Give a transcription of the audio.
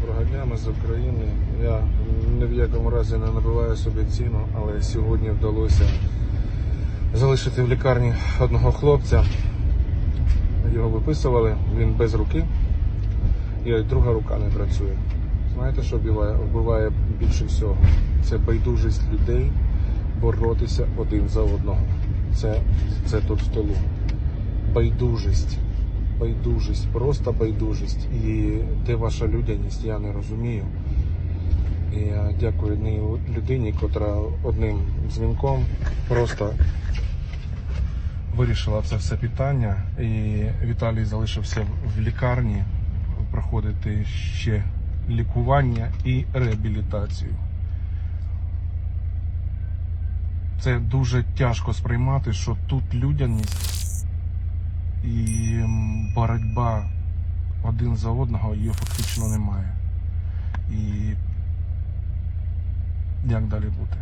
Доброго дня, ми з України. Я ні в якому разі не набиваю собі ціну, але сьогодні вдалося залишити в лікарні одного хлопця. Його виписували, він без руки, і друга рука не працює. Знаєте, що вбиває, вбиває більше всього? Це байдужість людей боротися один за одного. Це, це тут в тилу. Байдужість байдужість, просто байдужість. І де ваша людяність, я не розумію. І я дякую одній людині, котра одним дзвінком просто вирішила це все питання. І Віталій залишився в лікарні проходити ще лікування і реабілітацію. Це дуже тяжко сприймати, що тут людяність і боротьба один за одного її фактично немає. І як далі бути?